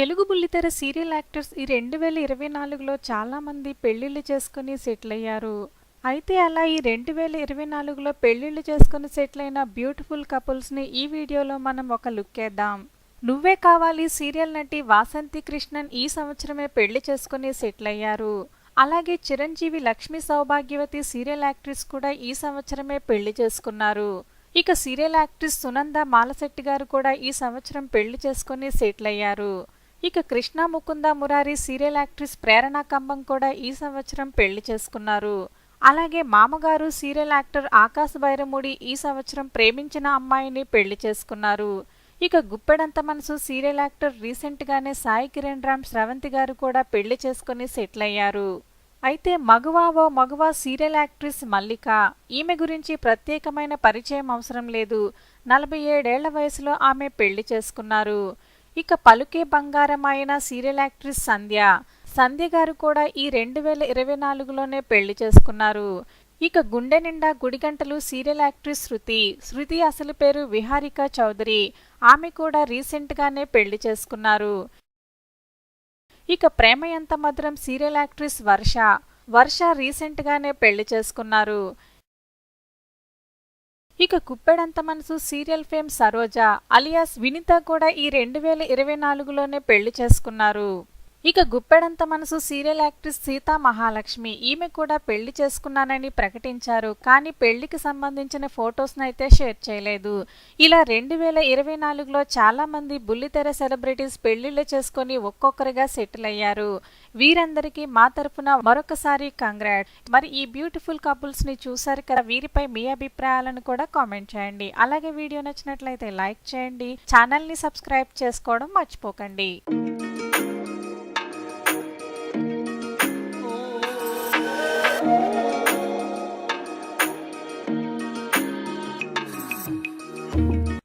తెలుగు బుల్లితెర serial actors ఈ రెండు వేల ఇరవై నాలుగులో చాలామంది పెళ్ళిళ్ళు చేసుకుని సెటిల్ అయ్యారు. అయితే అలా ఈ రెండు వేల ఇరవై నాలుగులో పెళ్ళిళ్ళు చేసుకుని సెటిల్ అయిన బ్యూటిఫుల్ కపుల్స్ని ఈ వీడియోలో మనం ఒక లుక్ వేద్దాం. నువ్వే కావాలి సీరియల్ నటి వాసంతి కృష్ణన్ ఈ సంవత్సరమే పెళ్ళి చేసుకుని సెటిల్ అయ్యారు. అలాగే చిరంజీవి లక్ష్మీ సౌభాగ్యవతి సీరియల్ యాక్ట్రెస్ కూడా ఈ సంవత్సరమే పెళ్ళి చేసుకున్నారు. ఇక సీరియల్ యాక్ట్రెస్ సునంద మాలశెట్టి గారు కూడా ఈ సంవత్సరం పెళ్ళి చేసుకుని సెటిల్ అయ్యారు. ఇక కృష్ణ ముకుంద మురారి సీరియల్ యాక్ట్రెస్ ప్రేరణ కంబం కూడా ఈ సంవత్సరం పెళ్ళి చేసుకున్నారు. అలాగే మామగారు సీరియల్ యాక్టర్ ఆకాశ్ భైరముడి ఈ సంవత్సరం ప్రేమించిన అమ్మాయిని పెళ్ళి చేసుకున్నారు. ఇక గుప్పెడంత మనసు సీరియల్ యాక్టర్ రీసెంట్గానే సాయి కిరణ్ రామ్ స్రవంతి గారు కూడా పెళ్ళి చేసుకుని సెటిల్ అయ్యారు. అయితే మగువా ఓ మగువా సీరియల్ యాక్ట్రెస్ మల్లిక. ఈమె గురించి ప్రత్యేకమైన పరిచయం అవసరం లేదు. నలభై ఏడేళ్ళ వయసులో ఆమె పెళ్ళి చేసుకున్నారు. ఇక పలుకే బంగారం అయిన సీరియల్ యాక్ట్రెస్ సంధ్య. సంధ్య గారు కూడా ఈ రెండు వేల ఇరవై నాలుగులోనే పెళ్ళి చేసుకున్నారు. ఇక గుండె నిండా గుడిగంటలు సీరియల్ యాక్ట్రెస్ శృతి. శృతి అసలు పేరు విహారిక చౌదరి. ఆమె కూడా రీసెంట్గానే పెళ్ళి చేసుకున్నారు. ఇక ప్రేమ ఎంత మధురం సీరియల్ యాక్ట్రెస్ వర్ష. వర్ష రీసెంట్గానే పెళ్ళి చేసుకున్నారు. ఇక Kuppedantha Manasu serial fame Saroja alias Vinitha కూడా ఈ రెండు వేల ఇరవై నాలుగులోనే పెళ్ళి చేసుకున్నారు. ఇక గుప్పెడంత మనసు సీరియల్ యాక్ట్రెస్ సీతా మహాలక్ష్మి. ఈమె కూడా పెళ్ళి చేసుకున్నానని ప్రకటించారు. కానీ పెళ్ళికి సంబంధించిన ఫొటోస్ను అయితే షేర్ చేయలేదు. ఇలా రెండు వేల ఇరవై నాలుగులో చాలామంది బుల్లితెర సెలబ్రిటీస్ పెళ్ళిళ్ళు చేసుకుని ఒక్కొక్కరుగా సెటిల్ అయ్యారు. వీరందరికీ మా తరఫున మరొకసారి కంగ్రాట్ మరి ఈ బ్యూటిఫుల్ కపుల్స్ని చూశారు చూసారు కదా వీరిపై మీ అభిప్రాయాలను కూడా కామెంట్ చేయండి. అలాగే వీడియో నచ్చినట్లయితే లైక్ చేయండి. ఛానల్ని సబ్స్క్రైబ్ చేసుకోవడం మర్చిపోకండి.